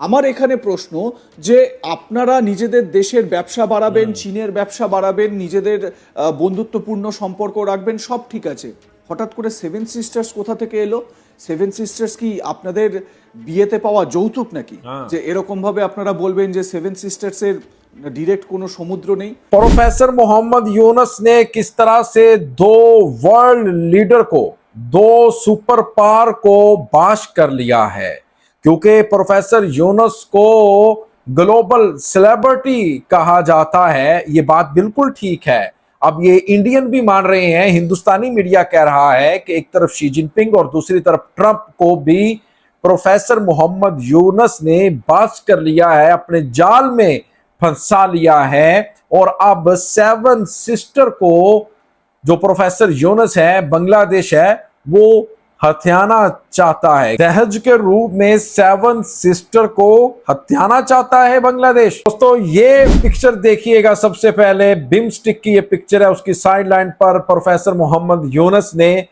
আমার এখানে প্রশ্ন যে আপনারা নিজেদের দেশের ব্যবসা বাড়াবেন চীনের ব্যবসা বাড়াবেন নিজেদের আহ, বন্ধুত্বপূর্ণ সম্পর্ক রাখবেন সব ঠিক আছে হঠাৎ করে সেভেন সিস্টার্স কোথা থেকে এলো সেভেন সিস্টার্স কি আপনাদের বিয়েতে পাওয়া যৌতুক নাকি যে এরকম ভাবে আপনারা বলবেন যে সেভেন সিস্টার্স এর ডিরেক্ট কোনো সমুদ্র নেই प्रोफेसर मोहम्मद यूनस ने किस तरह से दो वर्ल्ड लीडर को दो सुपर पावर को बाश कर लिया है क्योंकि प्रोफेसर यूनस को ग्लोबल सेलिब्रिटी कहा जाता है, ये बात बिल्कुल ठीक है। अब ये इंडियन भी मान रहे हैं, हिंदुस्तानी मीडिया कह रहा है कि एक तरफ़ शी जिनपिंग और दूसरी तरफ़ ट्रंप को भी प्रोफेसर मोहम्मद यूनस ने बाश कर लिया है, अपने जाल में फंसा लिया है। और अब सेवन सिस्टर को जो प्रोफेसर यूनस है, बांग्लादेश है, वो हथियाना चाहता है। दहेज के रूप में सेवन सिस्टर को हथियाना चाहता है बांग्लादेश। दोस्तों, ये पिक्चर देखिएगा सबसे पहले। बिम स्टिक की ये पिक्चर है, उसकी साइड लाइन पर प्रोफेसर मोहम्मद यूनस ने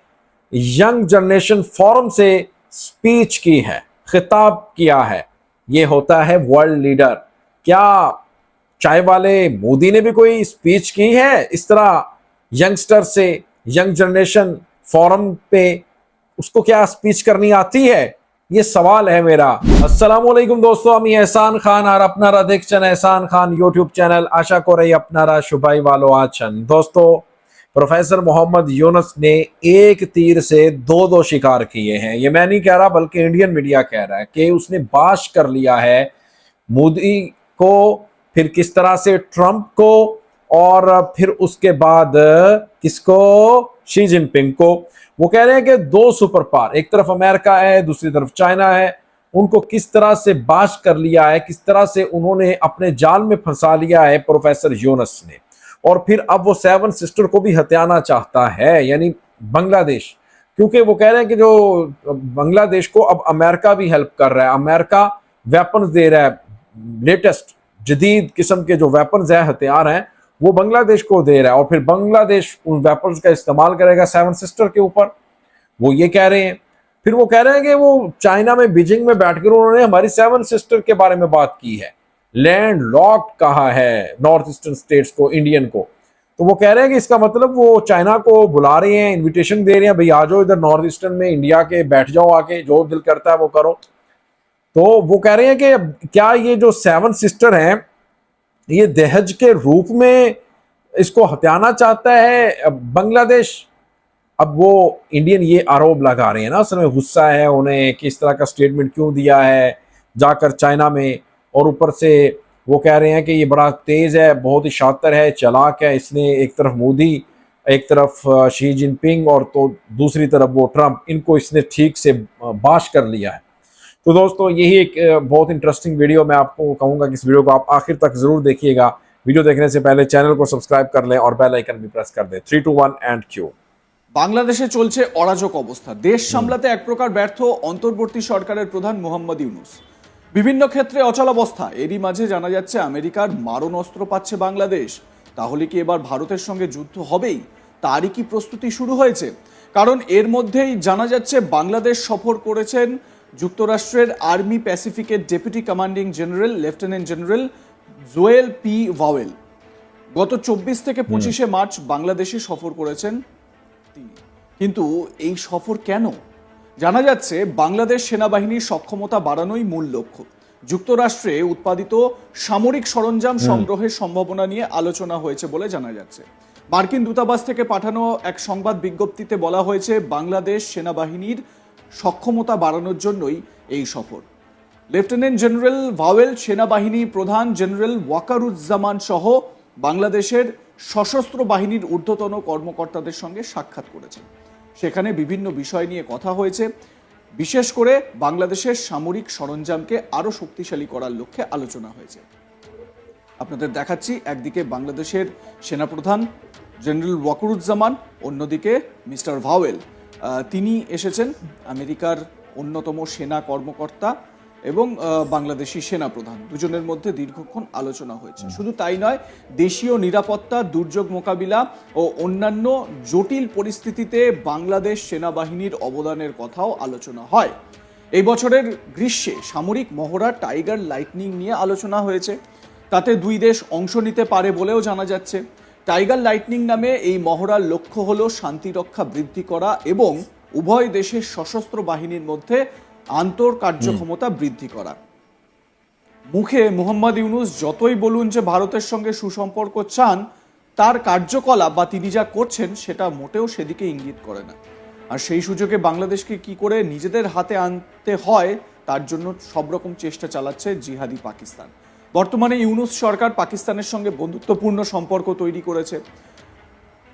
यंग जनरेशन फोरम से स्पीच की है, खिताब किया है। ये होता है वर्ल्ड लीडर क्या चाय वाले मोदी ने भी कोई स्पीच की है? इस तरह यंगस्टर से यंग जनरेशन फोरम पे उसको क्या स्पीच करनी आती है? ये सवाल है मेरा। अस्सलाम वालेकुम दोस्तों, हम एहसान खान और अपना अध्यक्षन एहसान खान यूट्यूब चैनल आशा को रही अपना शुभाई वालो आचन। दोस्तों प्रोफेसर मोहम्मद यूनस ने एक तीर से दो दो शिकार किए हैं। ये मैं नहीं कह रहा, बल्कि इंडियन मीडिया कह रहा है कि उसने बाश कर लिया है। मोदी को, फिर किस तरह से ट्रंप को और फिर उसके बाद किसको? शी जिनपिंग को। वो कह रहे हैं कि दो सुपर पावर एक तरफ़ अमेरिका है, दूसरी तरफ़ चाइना है। उनको किस तरह से बाश कर लिया है, किस तरह से उन्होंने अपने जाल में फंसा लिया है, प्रोफेसर योनस ने। और फिर अब वो सेवन सिस्टर को भी हत्याना चाहता है, यानी बांग्लादेश। क्योंकि वो कह रहे हैं कि जो बांग्लादेश को अब अमेरिका भी हेल्प कर रहा है, अमेरिका वेपन्स दे रहा है लेटेस्ट जदीद किस्म के जो वेपन्स है, हथियार हैं वो बांग्लादेश को दे रहा है और फिर बांग्लादेश उन वेपन्स का इस्तेमाल करेगा सेवन सिस्टर के ऊपर। वो ये कह रहे हैं। फिर वो कह रहे हैं कि वो चाइना में, बीजिंग में बैठकर उन्होंने हमारी सेवन सिस्टर के बारे में बात की है। लैंड लॉक कहा है? नॉर्थ ईस्टर्न स्टेट्स को इंडियन को। तो वो कह रहे हैं कि इसका मतलब वो चाइना को बुला रहे हैं इनविटेशन दे रहे हैं, भाई आ जाओ इधर नॉर्थ ईस्टर्न में इंडिया के, बैठ जाओ आके, जो दिल करता है वो करो। तो वो कह रहे हैं कि क्या ये जो सेवन सिस्टर हैं ये दहेज के रूप में इसको हत्याना चाहता है बांग्लादेश। अब वो इंडियन ये आरोप लगा रहे हैं ना, असल में गुस्सा है उन्हें किस तरह का स्टेटमेंट क्यों दिया है जाकर चाइना में। और ऊपर से वो कह रहे हैं कि ये बड़ा तेज़ है, बहुत ही शातर है, चलाक है, इसने एक तरफ़ मोदी, एक तरफ़ शी जिनपिंग और तो दूसरी तरफ़ वो ट्रंप। इनको इसने ठीक से बाश कर लिया है। तो दोस्तों यही एक अ, बहुत इंटरेस्टिंग वीडियो मैं आपको कहूँगा कि इस वीडियो को आप आखिर तक ज़रूर देखिएगा वीडियो देखने से पहले चैनल को सब्सक्राइब कर लें और बेल आइकन भी प्रेस कर दें three two one and Q বাংলাদেশে চলছে অরাজক অবস্থা দেশ সামলাতে এক প্রকার ব্যর্থ অন্তর্বর্তী সরকারের প্রধান মোহাম্মদ ইউনুস বিভিন্ন ক্ষেত্রে অচলাবস্থা এরই মাঝে জানা যাচ্ছে আমেরিকার মারণ অস্ত্র পাচ্ছে বাংলাদেশ তাহলে কি এবার ভারতের সঙ্গে যুদ্ধ হবেই তারই কি প্রস্তুতি শুরু হয়েছে কারণ এর মধ্যেই জানা যাচ্ছে বাংলাদেশ সফর করেছেন যুক্তরাষ্ট্রের army প্যাসিফিকের deputy commanding general lieutenant general Joel P Vowell. গত চব্বিশ থেকে পঁচিশে মার্চ বাংলাদেশে সফর করেছেন তিনি। কিন্তু এই সফর কেন? জানা যাচ্ছে বাংলাদেশ সেনাবাহিনীর সক্ষমতা বাড়ানোই মূল লক্ষ্য। যুক্তরাষ্ট্রে উৎপাদিত সামরিক সরঞ্জাম সংগ্রহের সম্ভাবনা নিয়ে আলোচনা হয়েছে বলে জানা যাচ্ছে। মার্কিন দূতাবাস থেকে পাঠানো এক সংবাদ বিজ্ঞপ্তিতে বলা হয়েছে বাংলাদেশ সেনাবাহিনীর সক্ষমতা বাড়ানোর জন্যই এই সফর। লেফটেন্যান্ট জেনারেল ভাওয়েল সেনাবাহিনী প্রধান জেনারেল ওয়াকারুজ্জামান সহ বাংলাদেশের সশস্ত্র বাহিনীর ঊর্ধ্বতন কর্মকর্তাদের সঙ্গে সাক্ষাৎ করেছেন। সেখানে বিভিন্ন বিষয় নিয়ে কথা হয়েছে। বিশেষ করে বাংলাদেশের সামরিক সরঞ্জামকে আরও শক্তিশালী করার লক্ষ্যে আলোচনা হয়েছে। আপনাদের দেখাচ্ছি একদিকে বাংলাদেশের সেনাপ্রধান জেনারেল ওয়াকুরুজ্জামান, অন্যদিকে মিস্টার ভাওয়েল। তিনি এসেছেন আমেরিকার অন্যতম সেনা কর্মকর্তা এবং বাংলাদেশি সেনাপ্রধান। দুজনের মধ্যে দীর্ঘক্ষণ আলোচনা হয়েছে। শুধু তাই নয় দেশীয় নিরাপত্তা দুর্যোগ মোকাবিলা ও অন্যান্য জটিল পরিস্থিতিতে বাংলাদেশ সেনাবাহিনীর অবদানের কথাও আলোচনা হয়। এই বছরের গ্রীষ্মে সামরিক মহড়া টাইগার লাইটনিং নিয়ে আলোচনা হয়েছে। তাতে দুই দেশ অংশ নিতে পারে বলেও জানা যাচ্ছে। টাইগার লাইটনিং নামে এই মহড়ার লক্ষ্য হল শান্তিরক্ষা বৃদ্ধি করা এবং উভয় দেশের সশস্ত্র বাহিনীর মধ্যে আন্তর কার্যক্ষমতা বৃদ্ধি করা। মুখে মোহাম্মদ ইউনুস যতই বলুন যে ভারতের সঙ্গে সুসম্পর্ক চান, তার কার্যকলাপ বা তিনি যা করছেন সেটা মোটেও সেদিকে ইঙ্গিত করে না। আর সেই সুযোগে বাংলাদেশকে কি করে নিজেদের হাতে আনতে হয়, তার জন্য সব রকম চেষ্টা চালাচ্ছে জিহাদি পাকিস্তান। বর্তমানে ইউনুস সরকার পাকিস্তানের সঙ্গে বন্ধুত্বপূর্ণ সম্পর্ক তৈরি করেছে।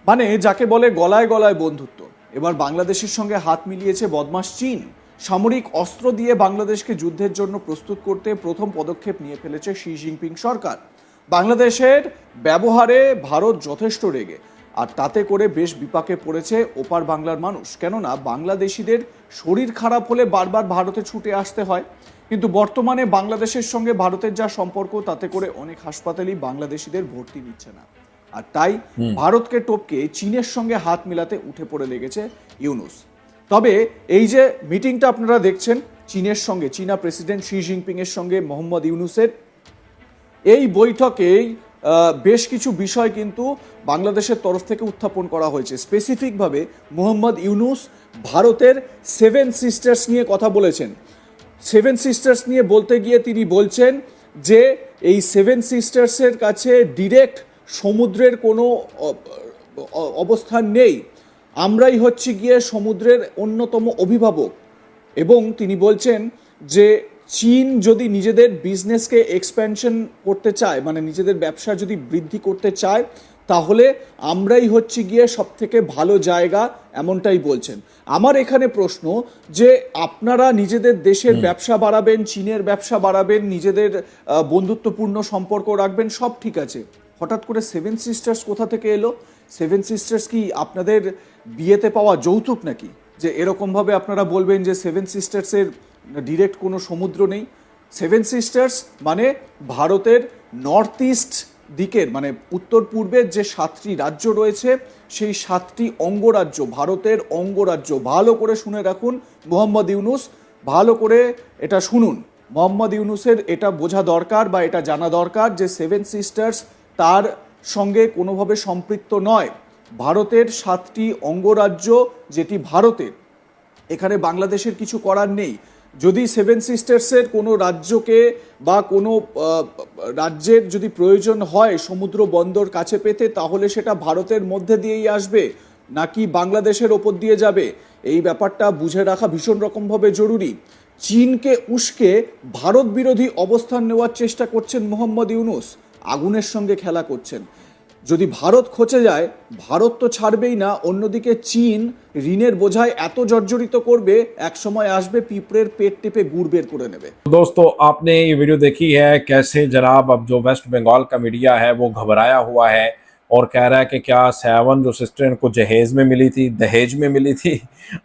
মানে যাকে বলে গলায় গলায় বন্ধুত্ব। এবার বাংলাদেশের সঙ্গে হাত মিলিয়েছে বদমাস চীন। সামরিক অস্ত্র দিয়ে বাংলাদেশকে যুদ্ধের জন্য প্রস্তুত করতে প্রথম পদক্ষেপ নিয়ে ফেলেছে শি জিনপিং সরকার। বাংলাদেশের ব্যবহারে ভারত যথেষ্ট রেগে। আর তাতে করে বেশ বিপাকে পড়েছে ওপার বাংলার মানুষ। কেননা বাংলাদেশিদের শরীর খারাপ হলে বারবার ভারতে ছুটে আসতে হয়। কিন্তু বর্তমানে বাংলাদেশের সঙ্গে ভারতের যা সম্পর্ক তাতে করে অনেক হাসপাতালই বাংলাদেশিদের ভর্তি নিচ্ছে না। আর তাই ভারতকে টপকে চীনের সঙ্গে হাত মিলাতে উঠে পড়ে লেগেছে ইউনুস। তবে এই যে মিটিংটা আপনারা দেখছেন চীনের সঙ্গে চীনা প্রেসিডেন্ট শি জিনপিং এর সঙ্গে মোহাম্মদ ইউনুসের এই বৈঠকেই বেশ কিছু বিষয় কিন্তু বাংলাদেশের তরফ থেকে উত্থাপন করা হয়েছে। স্পেসিফিকভাবে মোহাম্মদ ইউনুস ভারতের সেভেন সিস্টার্স নিয়ে কথা বলেছেন। সেভেন সিস্টার্স নিয়ে বলতে গিয়ে তিনি বলছেন যে এই সেভেন সিস্টার্সের কাছে ডিরেক্ট সমুদ্রের কোনো অবস্থান নেই। আমরাই হচ্ছে গিয়ে সমুদ্রের অন্যতম অভিভাবক। এবং তিনি বলছেন যে চীন যদি নিজেদের বিজনেসকে এক্সপ্যানশন করতে চায় মানে নিজেদের ব্যবসা যদি বৃদ্ধি করতে চায় তাহলে আমরাই হচ্ছে গিয়ে সব থেকে ভালো জায়গা এমনটাই বলছেন। আমার এখানে প্রশ্ন যে আপনারা নিজেদের দেশের ব্যবসা বাড়াবেন চীনের ব্যবসা বাড়াবেন নিজেদের বন্ধুত্বপূর্ণ সম্পর্ক রাখবেন সব ঠিক আছে। হঠাৎ করে সেভেন সিস্টার্স কোথা থেকে এলো? সেভেন সিস্টার্স কি আপনাদের বিয়েতে পাওয়া যৌতুক নাকি? যে এরকমভাবে আপনারা বলবেন যে সেভেন সিস্টার্সের ডিরেক্ট কোনো সমুদ্র নেই। সেভেন সিস্টার্স মানে ভারতের নর্থ ইস্ট দিকের মানে উত্তর পূর্বের যে সাতটি রাজ্য রয়েছে, সেই সাতটি অঙ্গরাজ্য, ভারতের অঙ্গরাজ্য, ভালো করে শুনে রাখুন মোহাম্মদ ইউনুস, ভালো করে এটা শুনুন। মোহাম্মদ ইউনুসের এটা বোঝা দরকার বা এটা জানা দরকার যে সেভেন সিস্টার্স তার সঙ্গে কোনোভাবে সম্পৃক্ত নয়। ভারতের সাতটি অঙ্গরাজ্য যেটি ভারতের, এখানে বাংলাদেশের কিছু করার নেই। যদি সেভেন সিস্টার্সের কোনো রাজ্যকে বা কোনো রাজ্যের যদি প্রয়োজন হয় সমুদ্র বন্দর কাছে পেতে, তাহলে সেটা ভারতের মধ্যে দিয়েই আসবে, নাকি বাংলাদেশের ওপর দিয়ে যাবে? এই ব্যাপারটা বুঝে রাখা ভীষণ রকমভাবে জরুরি। চীনকে উস্কে ভারত বিরোধী অবস্থান নেওয়ার চেষ্টা করছেন মোহাম্মদ ইউনুস। আগুনের সঙ্গে খেলা করছেন। যদি ভারত খচে যায় ভারত তো ছাড়বেই না অন্যদিকে চীন ঋণের বোঝায় এত জর্জরিত করবে এক সময় আসবে পিঁপড়ের পেট টেপে গুড় বের করে নেবে दोस्तों आपने ये वीडियो देखी है कैसे जनाब अब जो वेस्ट बंगाल का मीडिया है वो घबराया हुआ है और कह रहा है कि क्या सेवन जो सिस्टर इनको जहेज में मिली थी दहेज में मिली थी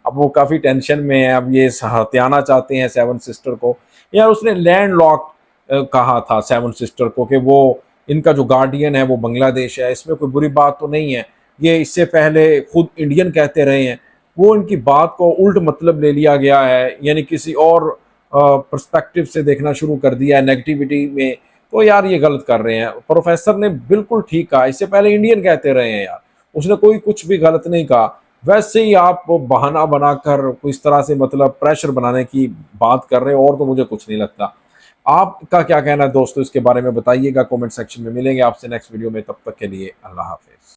अब वो काफ़ी टेंशन में है अब ये हत्याना चाहते हैं सेवन सिस्टर को यार उसने लैंड लॉक कहा था सेवन सिस्टर को कि वो इनका जो गार्डियन है वो बांग्लादेश है, इसमें कोई बुरी बात तो नहीं है। ये इससे पहले खुद इंडियन कहते रहे हैं। वो इनकी बात को उल्ट मतलब ले लिया गया है, यानी किसी और परस्पेक्टिव से देखना शुरू कर दिया है नेगेटिविटी में। तो यार ये गलत कर रहे हैं। प्रोफेसर ने बिल्कुल ठीक कहा, इससे पहले इंडियन कहते रहे हैं यार। उसने कोई कुछ भी गलत नहीं कहा। वैसे ही आप बहाना बनाकर इस तरह से मतलब प्रेशर बनाने की बात कर रहे हो, और तो मुझे कुछ नहीं लगता। आपका क्या कहना है दोस्तों? इसके बारे में बताइएगा कमेंट सेक्शन में मिलेंगे आपसे नेक्स्ट वीडियो में। तब तक के लिए अल्लाह हाफिज।